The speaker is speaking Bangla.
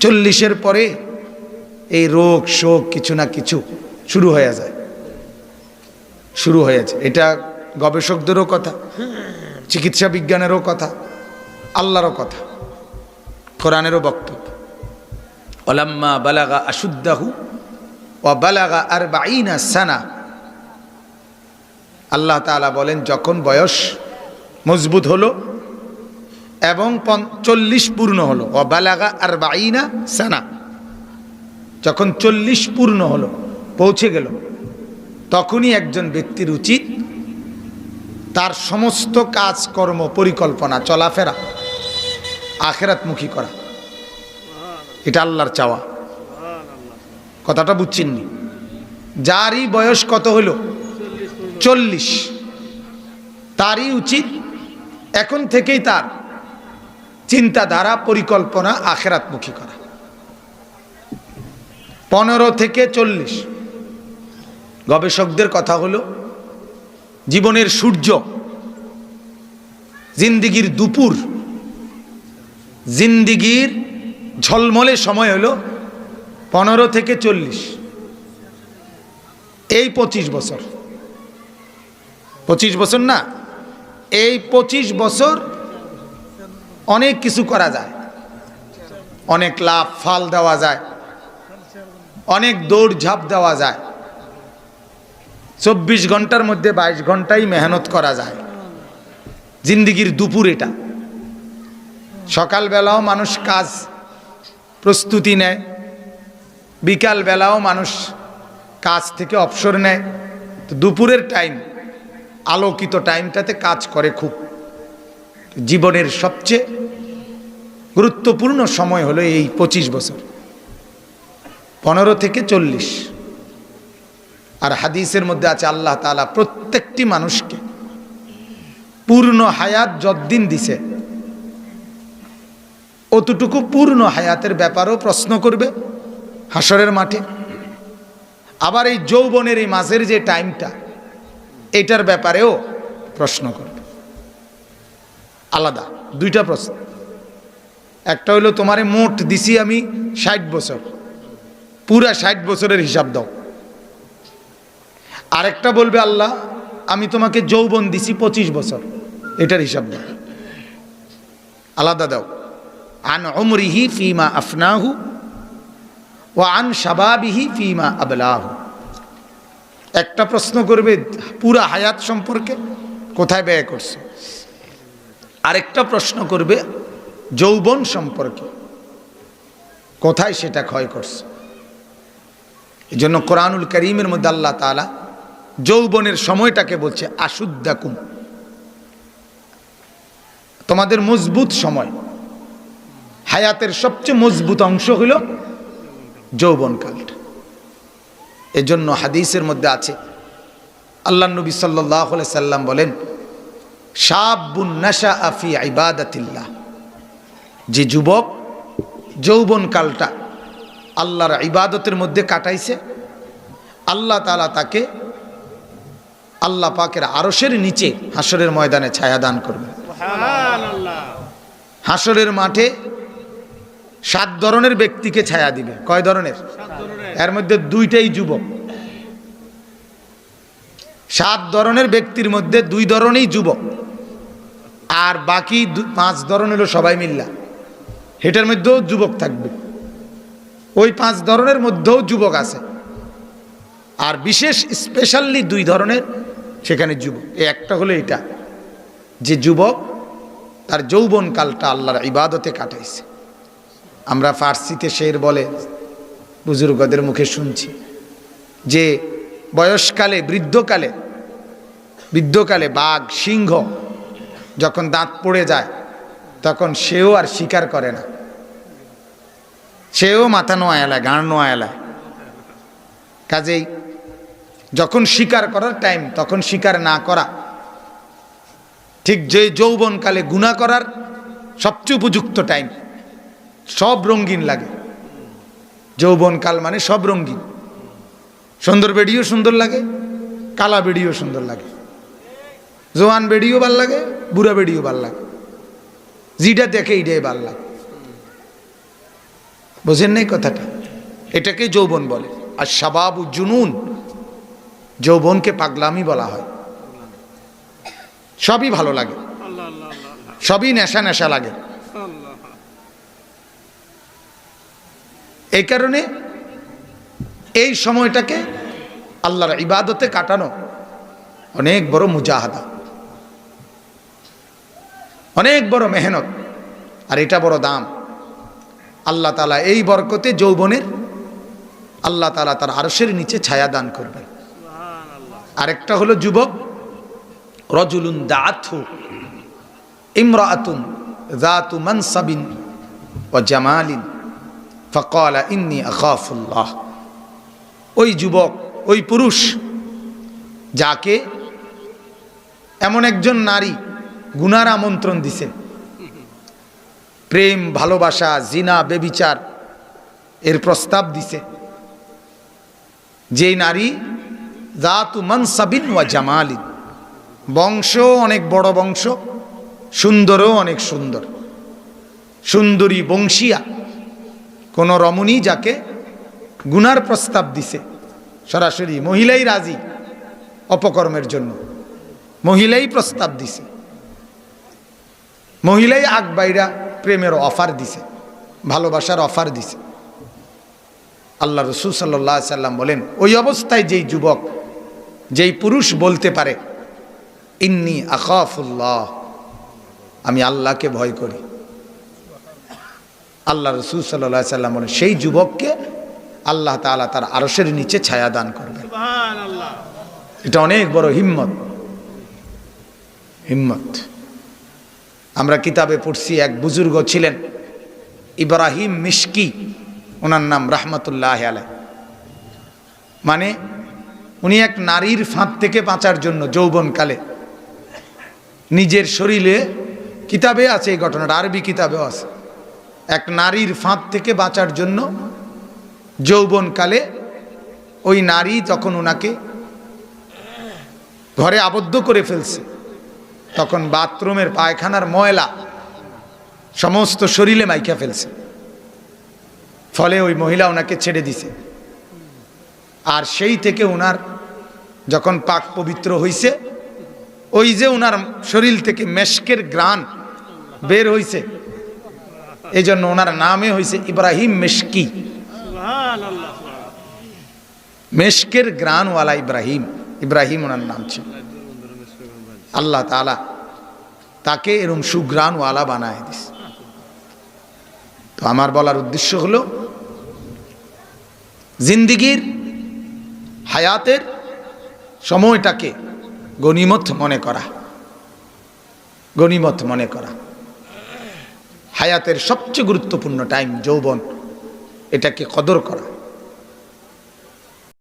চল্লিশের পরে এই রোগ, শোক কিছু না কিছু শুরু হয়ে যায়। শুরু হয়েছে। এটা গবেষকদেরও কথা, চিকিৎসা বিজ্ঞানেরও কথা, আল্লাহরও কথা, কোরআনেরও বক্তব্য। ওলাম্মা বালাগা আশুদ্দাহু ও বালাগা আর বাইনা সানা। আল্লাহ তাআলা বলেন, যখন বয়স মজবুত হলো এবং চল্লিশ পূর্ণ হলো। ও বালাগা আর বাইনা সানা। যখন চল্লিশ পূর্ণ হলো, পৌঁছে গেল, তখনই একজন ব্যক্তির উচিত তার সমস্ত কাজকর্ম পরিকল্পনা, চলাফেরা, আখেরাতমুখী করা। এটা আল্লাহর চাওয়া। কথাটা বুঝছেননি? যারই বয়স কত হইল চল্লিশ। তারই উচিত, এখন থেকেই তার। চিন্তাধারা পরিকল্পনা আখেরাতমুখী করা। পনেরো থেকে চল্লিশ। গবেষকদের কথা হলো, জীবনের সূর্য, জিন্দিগির দুপুর, জিন্দিগির ঝলমলে সময় হলো পনেরো থেকে চল্লিশ। এই পঁচিশ বছর। পঁচিশ বছর না, এই পঁচিশ বছর অনেক কিছু করা যায়। অনেক লাভ ফাল দেওয়া যায়। অনেক দৌড় ঝাঁপ দেওয়া যায়। চব্বিশ ঘণ্টার মধ্যে বাইশ ঘন্টাই মেহনত করা যায়। জিন্দিগির দুপুর এটা। সকালবেলাও মানুষ কাজ প্রস্তুতি নেয়। বিকালবেলাও মানুষ কাজ থেকে অবসর নেয়। তো দুপুরের টাইম আলোকিত টাইমটাতে কাজ করে খুব। জীবনের সবচেয়ে গুরুত্বপূর্ণ সময় হলো এই পঁচিশ বছর। পনেরো থেকে চল্লিশ। আর হাদিসের মধ্যে আছে, আল্লাহ তালা প্রত্যেকটি মানুষকে পূর্ণ হায়াত যদ্দিন দিছে, অতটুকু পূর্ণ হায়াতের ব্যাপারেও প্রশ্ন করবে হাসরের মাঠে। আবার এই যৌবনের এই মাঝের যে টাইমটা, এটার ব্যাপারেও প্রশ্ন করবে। আলাদা, দুইটা প্রশ্ন। একটা হলো তোমারে মোট দিছি আমি ষাট বছর। পুরা ষাট বছরের হিসাব দাও। আরেকটা বলবে, আল্লাহ, আমি তোমাকে যৌবন দিছি পঁচিশ বছর। এটার হিসাব দাও। আলাদা দাও। আন অমরিহি ফিমা আফনাহু ও আন সাবাবিহি ফিমা আবলাহু। একটা প্রশ্ন করবে, পুরা হায়াত সম্পর্কে কোথায় ব্যয় করছে? আরেকটা প্রশ্ন করবে, যৌবন সম্পর্কে। কোথায় সেটা ক্ষয় করছে? এই জন্য কোরআনুল করিমের মধ্যে আল্লাহ তালা যৌবনের সময়টাকে বলছে আশুদ্দাকুম। তোমাদের মজবুত সময়। হায়াতের সবচেয়ে মজবুত অংশ হলো যৌবনকালটা এজন্য হাদিসের মধ্যে আছে, আল্লাহ নবী সাল্লাহ সাল্লাম বলেন শাবুন নাশা আফি ইবাদাতিল্লাহ। যে যুবক যৌবনকালটা আল্লাহর ইবাদতের মধ্যে কাটাইছে আল্লাহ তালা তাকে আল্লাহ পাকের আরসের নিচে হাসরের ময়দানে ছায়া দান করবে। হাসরের মাঠে সাত ধরনের ব্যক্তিকে ছায়া দিবে। কয় ধরনের? এর মধ্যে দুইটাই যুবক। সাত ধরনের ব্যক্তির মধ্যে দুই ধরনেই যুবক। আর বাকি পাঁচ ধরনেরও সবাই মিল্লা। হেটার মধ্যেও যুবক থাকবে। ওই পাঁচ ধরনের মধ্যেও যুবক আছে। আর বিশেষ স্পেশালি দুই ধরনের সেখানে যুবক। একটা হলো এটা, যে যুবক তার যৌবনকালটা আল্লাহর ইবাদতে কাটাইছে। আমরা ফার্সিতে শের বলে, বুজুর্গদের মুখে শুনছি, যে বয়সকালে, বৃদ্ধকালে বৃদ্ধকালে বাঘ, সিংহ যখন দাঁত পড়ে যায়, তখন সেও আর স্বীকার করে না। সেও মাথা নোয়া এলায়, গাঁড় নোয়া এলায়। কাজেই যখন স্বীকার করার টাইম তখন স্বীকার না করা। ঠিক যে যৌবনকালে গুণা করার সবচেয়ে উপযুক্ত টাইম সব রঙ্গিন লাগে। যৌবনকাল মানে সব রঙ্গিন। সুন্দর বেডিও সুন্দর লাগে, কালা বেডিও সুন্দর লাগে। জোয়ান বেডিও ভালো লাগে, বুড়া বেডিও ভালো লাগে। যেটা দেখে এইটাই ভালো লাগে। বোঝেন নাই কথাটা? এটাকে যৌবন বলে। আর সাবাবু জুনুন, যৌবনকে পাগলামি বলা হয়। সবই ভালো লাগে। সবই নেশা নেশা লাগে। এই কারণে এই সময়টাকে আল্লাহর ইবাদতে কাটানো অনেক বড় মুজাহাদা। অনেক বড় মেহনত। আর এটা বড় দাম। আল্লাহ তালা এই বরকতে যৌবনের আল্লাহ তালা তার আরশের নিচে ছায়া দান করবেন। আরেকটা হলো যুবক রজুলুন দাথু ইমরাতুন জাতু মানসাবিন ও জামালিন ফকালা ইন্নি আখাফুল্লাহ। ওই যুবক ওই পুরুষ যাকে এমন একজন নারী গুনার আমন্ত্রণ দিছে। প্রেম, ভালোবাসা, জিনা, বেবিচার এর প্রস্তাব দিছে। যেই নারী জাতু মানসাবিন ওয়া জামালিন। বংশ অনেক বড় বংশ, সুন্দরও অনেক সুন্দর। সুন্দরী বংশিয়া, কোনো রমণী যাকে গুনার প্রস্তাব দিছে। সরাসরি মহিলাই রাজি অপকর্মের জন্য। মহিলাই প্রস্তাব দিছে। মহিলাই আগ বাইরা প্রেমের অফার দিছে ভালোবাসার অফার দিছে। আল্লাহ রসুল সাল্লাহ সাল্লাম বলেন ওই অবস্থায় যেই যুবক যেই পুরুষ বলতে পারে ইন্নি আকাফুল্লাহ আমি আল্লাহকে ভয় করি। আল্লাহ রসুল সাল্লাহ সাল্লাম বলেন সেই যুবককে আল্লাহ তালা তার আরসের নিচে ছায়া দান করবেন। এটা অনেক বড় হিম্মত। হিম্মত। আমরা কিতাবে পড়ছি, এক বুজুর্গ ছিলেন, ইব্রাহিম মিশকি, ওনার নাম রাহমাতুল্লাহ আলাই মানে উনি এক নারীর ফাঁদ থেকে বাঁচার জন্য যৌবনকালে নিজের শরীরে কিতাবে আছে এই ঘটনাটা, আরবি কিতাবেও আছে। এক নারীর ফাঁদ থেকে বাঁচার জন্য যৌবনকালে ওই নারী যখন ওনাকে ঘরে আবদ্ধ করে ফেলছে। তখন বাথরুমের পায়খানার ময়লা সমস্ত শরীরে মাইকা ফেলছে। ফলে ওই মহিলা ওনাকে ছেড়ে দিছে। আর সেই থেকে ওনার যখন পাক পবিত্র হইছে ওই যে ওনার শরীর থেকে মেশকের গ্রান বের হইছে এই জন্য ওনার নামে হইছে ইব্রাহিম মেশকি। মেশকের গ্রানওয়ালা ইব্রাহিম। ইব্রাহিম ওনার নাম ছিল। আল্লাহ তালা তাকে এরম সুগ্রানওয়ালা বানায় দিস তো আমার বলার উদ্দেশ্য হলো, জিন্দিগির, হায়াতের সময়টাকে গনিমত মনে করা। গনিমত মনে করা। হায়াতের সবচেয়ে গুরুত্বপূর্ণ টাইম যৌবন, এটাকে কদর করা।